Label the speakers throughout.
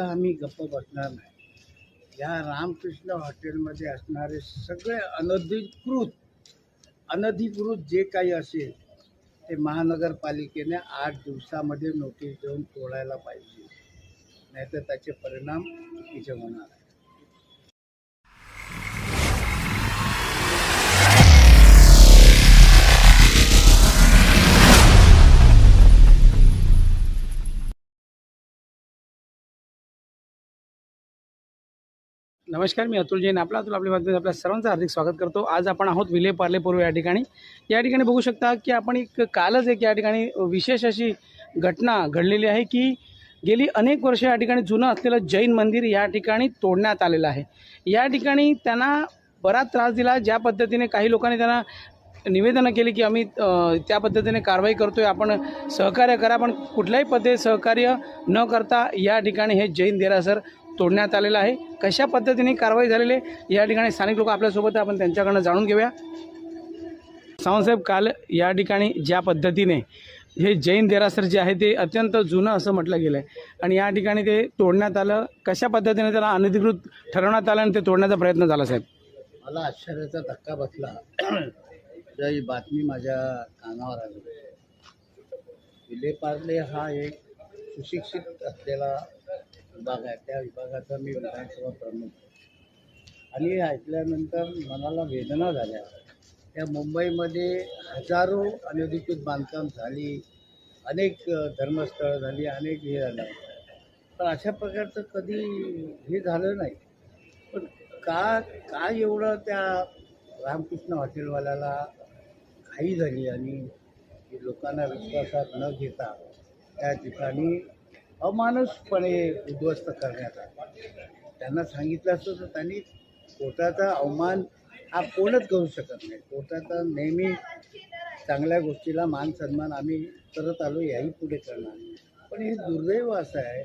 Speaker 1: आता आम्ही गप्प बसणार नाही. या रामकृष्ण हॉटेलमध्ये असणारे सगळे अनधिकृत अनधिकृत जे काही असेल ते महानगरपालिकेने आठ दिवसामध्ये नोटीस देऊन तोडायला पाहिजे. नाहीतर त्याचे परिणाम चुकीचे होणार आहे
Speaker 2: नमस्कार मी अतुल जैन. आपला अतुल आपल्या बातमी आपल्या सर्वांचं हार्दिक स्वागत करतो. आज आपण आहोत विले पार्ले पूर्व या ठिकाणी. या ठिकाणी बघू शकता की आपण एक कालच एक या ठिकाणी विशेष अशी घटना घडलेली आहे की गेली अनेक वर्ष या ठिकाणी जुनं असलेलं जैन मंदिर या ठिकाणी तोडण्यात आलेलं आहे. या ठिकाणी त्यांना बराच त्रास दिला. ज्या पद्धतीने काही लोकांनी त्यांना निवेदनं केली की आम्ही त्या पद्धतीने कारवाई करतोय आपण सहकार्य करा पण कुठल्याही पद्धती सहकार्य न करता या ठिकाणी हे जैन देरासर तोडण्यात आलेलं आहे. कशा पद्धतीने कारवाई झालेली आहे या ठिकाणी स्थानिक लोक आपल्यासोबत आपण त्यांच्याकडनं जाणून घेऊया. सावंतसाहेब काल या ठिकाणी ज्या पद्धतीने हे जैन देरासर जे आहे ते अत्यंत जुनं असं म्हटलं गेलं आहे आणि या ठिकाणी ते तोडण्यात आलं. कशा पद्धतीने त्याला अनधिकृत ठरवण्यात आलं आणि ते तोडण्याचा प्रयत्न झाला साहेब?
Speaker 1: मला आश्चर्याचा धक्का बसला. ही बातमी माझ्या कानावर आली. विलेपार्ले हा एक सुशिक्षित असलेला विभाग आहे त्या विभागाचा मी विधानसभा प्रमुख आणि ऐकल्यानंतर मनाला वेदना झाल्या. त्या मुंबईमध्ये हजारो अनधिकृत बांधकाम झाली अनेक धर्मस्थळ धर्मस्थळं झाली अनेक हे झालं. पण अशा प्रकारचं कधी हे झालं नाही. पण का का एवढं त्या रामकृष्ण हॉटेलवाल्याला घाई झाली आणि लोकांना विश्वासात न घेता त्या ठिकाणी अमानुषपणे उद्ध्वस्त करण्यात आला. त्यांना सांगितलं असतं तर त्यांनी कोर्टाचा अवमान हा कोणच करू शकत नाही. कोर्टाचा नेहमी चांगल्या गोष्टीला मान सन्मान आम्ही करत आलो याही पुढे करणार. पण हे दुर्दैव असं आहे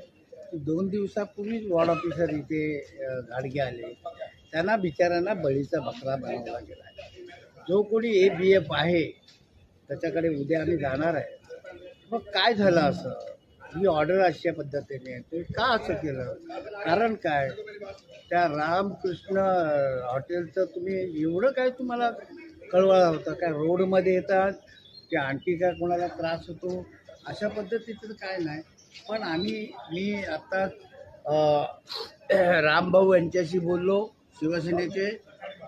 Speaker 1: की दोन दिवसापूर्वीच वॉर्ड ऑफिसर इथे गाडगे आले. त्यांना बिचाऱ्यांना बळीचा बकरा बनवला गेला आहे. जो कोणी ए बी एफ आहे त्याच्याकडे उद्या आम्ही जाणार आहे. मग काय झालं असं? ही ऑर्डर अशा पद्धतीने आहे. ते का असं केलं? कारण काय? त्या रामकृष्ण हॉटेलचं तुम्ही एवढं काय तुम्हाला कळवायला होता? काय रोडमध्ये येतात? की आणखी काय कोणाला त्रास होतो? अशा पद्धतीचं काय नाही. पण आम्ही मी आत्ता रामभाऊ यांच्याशी बोललो शिवसेनेचे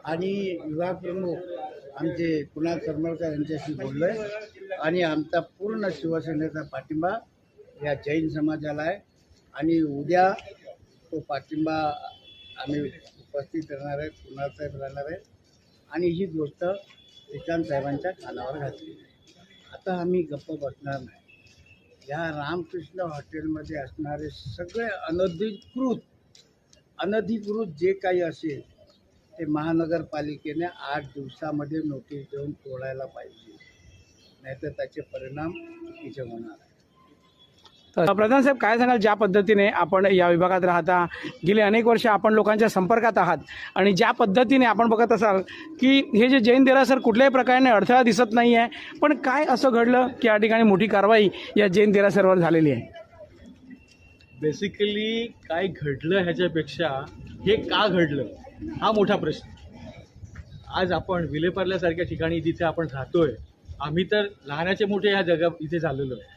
Speaker 1: आणि विभाग प्रमुख आमचे कुणाल करमळकर यांच्याशी बोललो आहे आणि आमचा पूर्ण शिवसेनेचा पाठिंबा या जैन समाजाला आहे. आणि उद्या तो पाठिंबा आम्ही उपस्थित राहणार आहे कुणाल साहेब राहणार आहे आणि ही गोष्ट श्रीकांत साहेबांच्या कानावर घातली. आता आम्ही गप्प बसणार नाही. या रामकृष्ण हॉटेलमध्ये असणारे सगळे अनधिकृत अनधिकृत जे काही असेल ते महानगरपालिकेने आठ दिवसामध्ये नोटीस देऊन तोडायला पाहिजे. नाहीतर त्याचे परिणाम चुकीचे होणार आहे
Speaker 2: प्रधान साहेब काय सांगाल? ज्या पद्धतीने आपण या विभागात राहता गेले अनेक वर्ष आपण लोकांच्या संपर्कात आहात आणि ज्या पद्धतीने आपण बघत असाल की हे जे जैन देरासर कुठल्याही प्रकारे अडथळा दिसत नाही आहे पण काय असं घडलं की या ठिकाणी मोठी कारवाई या जैन देरासरवर झालेली आहे?
Speaker 3: बेसिकली काय घडलं ह्याच्यापेक्षा हे का घडलं हा मोठा प्रश्न. आज आपण विलेपार्ल्यासारख्या ठिकाणी जिथे आपण राहतोय आम्ही तर लहानाचे मोठे ह्या जगा इथे झालेलो आहे.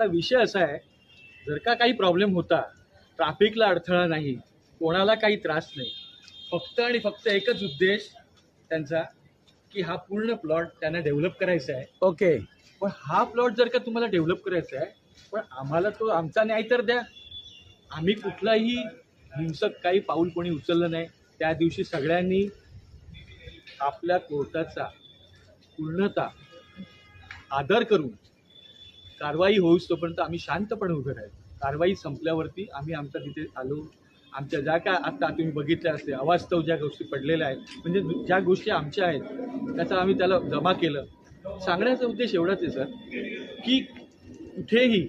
Speaker 3: आता विषय असा आहे जर का काही प्रॉब्लेम होता ट्रॅफिकला अडथळा नाही कोणाला काही त्रास नाही फक्त आणि फक्त एकच उद्देश त्यांचा की हा पूर्ण प्लॉट त्यांना डेव्हलप करायचा आहे.
Speaker 2: ओके.
Speaker 3: पण हा प्लॉट जर का तुम्हाला डेव्हलप करायचा आहे पण आम्हाला तो आमचा न्याय तर द्या. आम्ही कुठलाही हिंसक काही पाऊल कोणी उचललं नाही. त्या दिवशी सगळ्यांनी आपल्या कोर्टाचा पूर्णता आदर करून कारवाई होईस तोपर्यंत आम्ही शांतपणे उभे राहील कारवाई संपल्यावरती आम्ही आमचा तिथे आलो. आमच्या ज्या काय आत्ता तुम्ही बघितल्या असते अवास्तव ज्या गोष्टी पडलेल्या आहेत म्हणजे ज्या गोष्टी आमच्या आहेत त्याचा आम्ही त्याला जमा केलं. सांगण्याचा उद्देश एवढाच आहे सर की कुठेही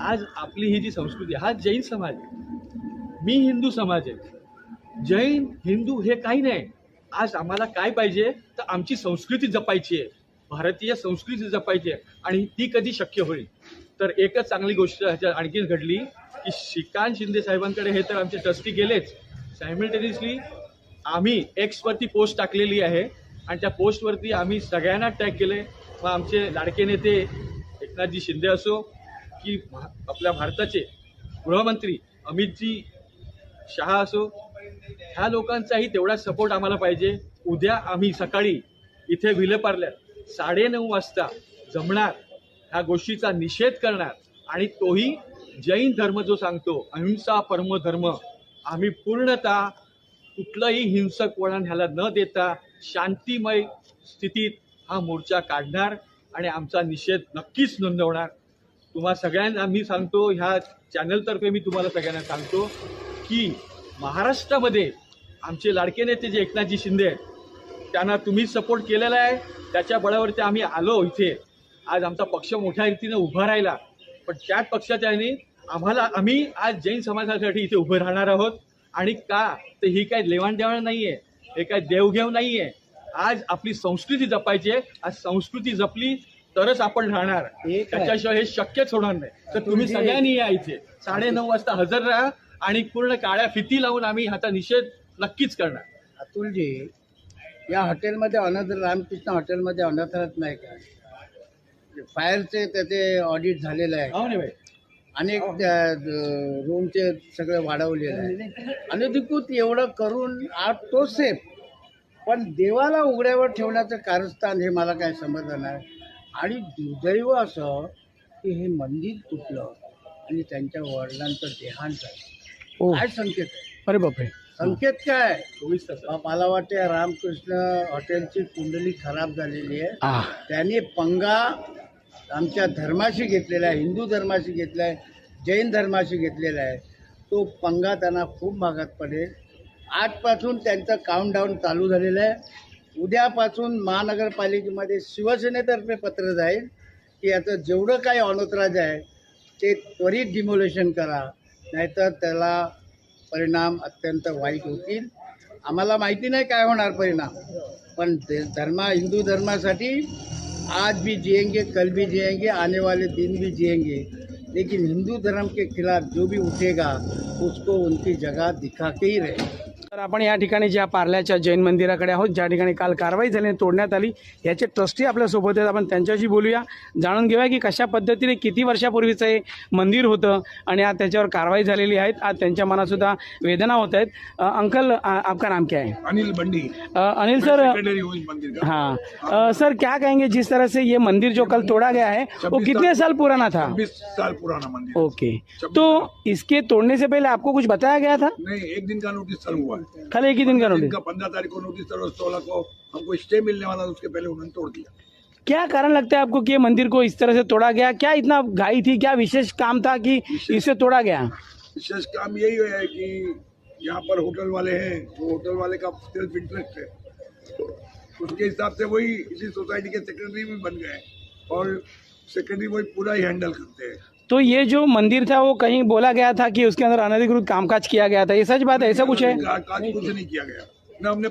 Speaker 3: आज आपली ही जी संस्कृती आहे, हा जैन समाज आहे मी हिंदू समाज आहे. जैन हिंदू हे काही नाही. आज आम्हाला काय पाहिजे तर आमची संस्कृती जपायची आहे. भारतीय संस्कृती जपायची आहे आणि ती कधी शक्य होईल तर एकच चांगली गोष्ट ह्याच्यात आणखीन घडली की श्रीकांत शिंदे साहेबांकडे हे तर आमचे ट्रस्टी गेलेच. सायमल्टेनियसली आम्ही एक्सवरती पोस्ट टाकलेली आहे आणि त्या पोस्टवरती आम्ही सगळ्यांना टॅग केले मग आमचे लाडके नेते एकनाथजी शिंदे असो की आपल्या भारताचे गृहमंत्री अमितजी शहा असो ह्या लोकांचाही तेवढा सपोर्ट आम्हाला पाहिजे. उद्या आम्ही सकाळी इथे विलेपार्ल्यात साडेनऊ वाजता जमणार ह्या गोष्टीचा निषेध करणार. आणि तोही जैन धर्म जो सांगतो अहिंसा परम धर्म आम्ही पूर्णतः कुठलंही हिंसक वळण ह्याला न देता शांतिमय स्थितीत हा मोर्चा काढणार आणि आमचा निषेध नक्कीच नोंदवणार. तुम्हा सगळ्यांना मी सांगतो ह्या चॅनलतर्फे मी तुम्हाला सगळ्यांना सांगतो की महाराष्ट्रामध्ये आमचे लाडके नेते जे एकनाथजी शिंदे आहेत त्यांना तुम्ही सपोर्ट केलेला आहे. त्याच्या बळावरती आम्ही आलो इथे. आज आमचा पक्ष मोठ्या रीतीने उभा राहिला. पण त्याच पक्षाच्या ह्याने आम्हाला आम्ही आज जैन समाजासाठी इथे उभे राहणार आहोत. आणि का? तर ही काय देवाणदेवाण नाही आहे हे काय देवघेव नाही आहे आज आपली संस्कृती जपायची आहे. आज संस्कृती जपली तरच आपण राहणार? त्याच्याशिवाय हे शक्यच होणार नाही. तर तुम्ही सगळ्यांनी या इथे. साडे नऊ वाजता हजर राहा आणि पूर्ण काळ्या फिती लावून आम्ही ह्याचा निषेध नक्कीच करणार.
Speaker 1: अतुलजी या हॉटेलमध्ये अनाथ रामकृष्ण हॉटेलमध्ये अनाथ राहत नाही का? फायरचे त्याचे ऑडिट झालेलं आहे.
Speaker 3: हो
Speaker 1: अनेक त्या, द- रूमचे सगळं वाढवलेलं आहे. अनधिकृत एवढं करून आज तो सेफ. पण देवाला उघड्यावर ठेवण्याचं कारस्थान हे मला काय समजलं नाही. आणि दुर्दैव असं की हे मंदिर तुटलं आणि त्यांच्या वडिलांचं देहांत झालं.
Speaker 2: हो.
Speaker 1: काय संकेत आहे?
Speaker 2: अरे बापरे.
Speaker 1: संकेत काय?
Speaker 3: चोवीस तास
Speaker 1: मला वाटते रामकृष्ण हॉटेलची कुंडली खराब झालेली आहे. त्यांनी पंगा आमच्या धर्माशी घेतलेला आहे हिंदू धर्माशी घेतला आहे जैन धर्माशी घेतलेला आहे. तो पंगा त्यांना खूप भागात पडेल. आजपासून त्यांचं काउंटडाऊन चालू झालेलं आहे. उद्यापासून महानगरपालिकेमध्ये शिवसेनेतर्फे पत्र जाईल की याचं जेवढं काही अनोतराज आहे ते त्वरित डिमोलेशन करा. नाहीतर त्याला परिणाम अत्यंत वाइट होते आम्हाला माहिती नहीं काय होना परिणाम. पण धर्म, हिंदू धर्मासाठी आज भी जिएँगे, कल भी जिएँगे, आने वाले दिन भी जिएँगे. लेकिन हिंदू धर्म के खिलाफ जो भी उठेगा, उसको उनकी जगह दिखा के ही रहे.
Speaker 2: तर आपण या ठिकाणी ज्या पार्ल्याच्या जैन मंदिराकडे आहोत ज्या ठिकाणी काल कारवाई झाली आणि तोडण्यात आली याचे ट्रस्टी आपल्यासोबत आहेत. आपण त्यांच्याशी बोलूया. जाणून घेऊया की कशा पद्धतीने किती वर्षापूर्वीचं हे मंदिर होतं आणि आज त्याच्यावर कारवाई झालेली आहे. आज त्यांच्या मनातसुद्धा वेदना होत आहेत. अ, अंकल आपका नाम क्या है?
Speaker 4: अनिल बंडी.
Speaker 2: अ, अनिल सर
Speaker 4: सेक्रेटरी हूँ इस मंदिर का.
Speaker 2: हाँ. अ, सर क्या कहेंगे जिस तरह से ये मंदिर जो कल तोड़ा गया है वो कितने
Speaker 4: साल-
Speaker 2: पुराना था?
Speaker 4: छब्बीस साल पुराना मंदिर.
Speaker 2: ओके. तो इसके तोड़ने से पहले आपको कुछ बताया गया था?
Speaker 4: नहीं एक दिन का नोटिस सर्व हुआ है।
Speaker 2: कल एक ही दिन का नोटिस
Speaker 4: पंद्रह तारीख को नोटिस सर्व सोलह को हमको स्टे मिलने वाला था उसके पहले उन्होंने तोड़ दिया।
Speaker 2: क्या कारण लगता है आपको कि मंदिर को इस तरह से तोड़ा गया? क्या इतना घाई थी? क्या विशेष काम था कि इसे तोड़ा गया?
Speaker 4: विशेष काम यही है कि यहाँ पर होटल वाले हैं वो होटल वाले का सेल्फ इंटरेस्ट है। उसके हिसाब से वही इसी सोसाइटी के सेक्रेटरी भी बन गए और सेक्रेटरी वही पूरा ही हैंडल करते हैं।
Speaker 2: तो ये जो मंदिर था वो कहीं बोला गया था कि उसके अंदर अनधिकृत कामकाज किया गया था? ये सच बात है? ऐसा कुछ है?
Speaker 4: कुछ नहीं किया गया। ना हमने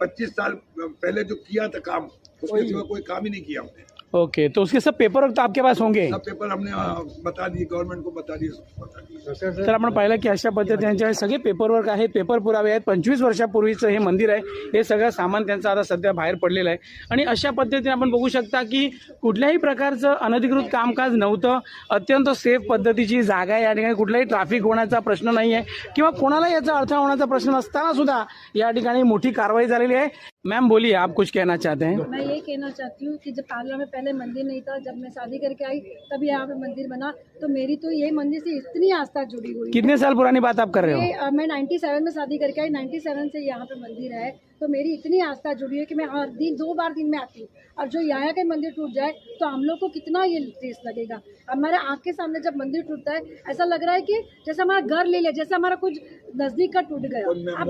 Speaker 4: पच्चीस साल पहले जो किया था काम उसके कोई काम ही नहीं किया हमने।
Speaker 2: ओके तो उसके सब पेपर तो आपके पास होंगे?
Speaker 4: सब पेपर हमने अ, बता दिए गवर्नमेंट को बता दिए सबको बता दिए।
Speaker 2: तर आपण पाहिलं की अशा पद्धतीने सगळे पेपरवर्क आहेत पेपर पुरावे आहेत पंचवीस वर्षापूर्वीचं हे मंदिर आहे हे सगळं सामान त्यांचं आता सध्या बाहेर पडलेलं आहे. आणि अशा पद्धतीने आपण बघू शकता की कुठल्याही प्रकारचं अनधिकृत कामकाज नव्हतं अत्यंत सेफ पद्धतीची जागा आहे या ठिकाणी कुठलाही ट्रॅफिक होण्याचा प्रश्न नाही आहे किंवा कोणाला याचा अडथळा होण्याचा प्रश्न नसताना सुद्धा या ठिकाणी मोठी कारवाई झालेली आहे. मॅम बोलिए आप कुछ कहना चाहते हैं?
Speaker 5: मैं ये कहना चाहती हूँ कि जब पार्लर में पहले मंदिर नहीं था जब मैं शादी करके आई तब यहाँ पे मंदिर बना। तो मेरी तो यही मंदिर से इतनी आस्था जुड़ी हुई
Speaker 2: कितने साल पुरानी बात आप कर रहे हो?
Speaker 5: मैं 97 में शादी करके आई। 97 से यहाँ पे मंदिर है। तो मेरी इतनी आस्था जुड़ी है कि मैं हर दिन दो बार दिन में आती हूँ। और जो यहाँ का मंदिर टूट जाए तो हम लोग को कितना ये टेस्ट लगेगा। हमारे आँख के सामने जब मंदिर टूटता है ऐसा लग रहा है कि जैसे हमारा घर ले लिया जैसे हमारा कुछ नज़दीक का टूट गया। आप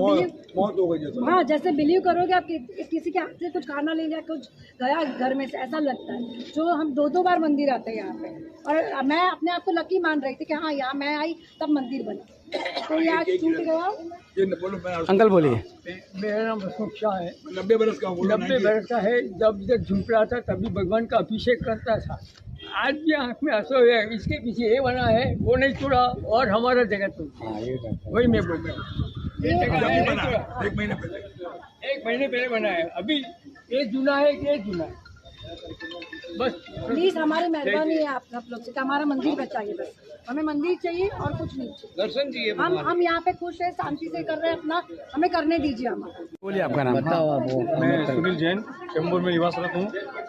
Speaker 4: मौत हो गई जैसा।
Speaker 5: हाँ जैसे बिलीव करोगे आप कि, किसी के हाथ से कुछ खाना ले लिया कुछ गया घर में से ऐसा लगता है। जो हम दो दो बार मंदिर आते हैं यहाँ पे। और मैं अपने आप को लकी मान रही थी कि हाँ यहाँ मैं आई तब मंदिर बना।
Speaker 4: मैं
Speaker 2: अंकल बोलिए।
Speaker 6: मेरा नाम अशोक शाह है।
Speaker 4: नब्बे बरस का
Speaker 6: नब्बे बरस का है जब जब झुक रहा था तभी भगवान का अभिषेक करता था। आज भी आँख में आँसू है इसके पीछे ये बना है वो नहीं छुड़ा और हमारा जगह गया।
Speaker 1: हाँ।
Speaker 6: वही मैं बोल रहा हूँ।
Speaker 4: एक महीने पहले।
Speaker 6: एक महीने पहले बना है। अभी ये जुना है ये जुना है?
Speaker 5: प्लीज़ हमारी मेहरबानी है आप सब लोग से कि हमारा मंदिर बचाइए बस। हमें मंदिर चाहिए और कुछ नहीं चाहिए।
Speaker 6: दर्शन चाहिए
Speaker 5: हम हम यहाँ पे खुश है शांति से कर रहे हैं अपना। हमें करने दीजिए हमारा
Speaker 2: बोलिए आपका नाम।
Speaker 1: बताओ आप
Speaker 7: मैं सुनील जैन चैम्बूर में निवासरत हूँ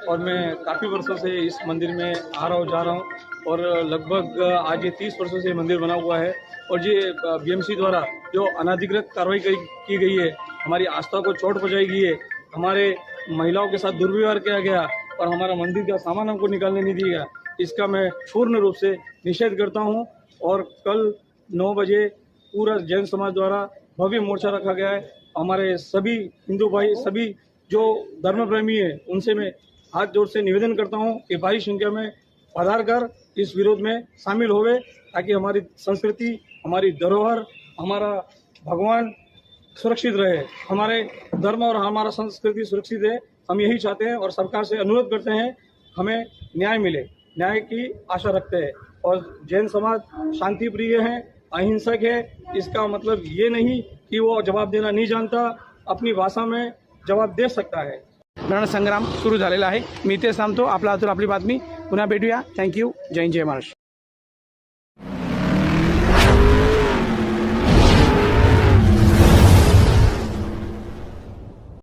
Speaker 7: और मैं काफ़ी वर्षों से इस मंदिर में आ रहा हूँ जा रहा हूँ और लगभग आज ये तीस वर्षों से मंदिर बना हुआ है और ये बीएमसी द्वारा जो अनाधिकृत कार्रवाई की गई है हमारी आस्था को चोट पहुँचाई गई है हमारे महिलाओं के साथ दुर्व्यवहार किया गया और हमारा मंदिर का सामान हमको निकालने नहीं दिया इसका मैं पूर्ण रूप से निषेध करता हूँ और कल नौ बजे पूरा जैन समाज द्वारा भव्य मोर्चा रखा गया है। हमारे सभी हिंदू भाई, सभी जो धर्म प्रेमी है, उनसे मैं हाथ जोड़ से निवेदन करता हूँ कि भारी संख्या में पधार कर इस विरोध में शामिल होवे, ताकि हमारी संस्कृति, हमारी धरोहर, हमारा भगवान सुरक्षित रहे। हमारे धर्म और हमारा संस्कृति सुरक्षित है। हम यही चाहते हैं और सरकार से अनुरोध करते हैं, हमें न्याय मिले। न्याय की आशा रखते हैं। और जैन समाज शांति प्रिय है, अहिंसक है, इसका मतलब ये नहीं कि वो जवाब देना नहीं जानता, अपनी भाषा में जवाब दे सकता है।
Speaker 2: रण संग्राम, सुरू झालेला आहे. मी इथेच थांबतो. आपला अतुल, आपली बातमी. पुन्हा भेटूया. थँक्यू जय जय महाराष्ट्र.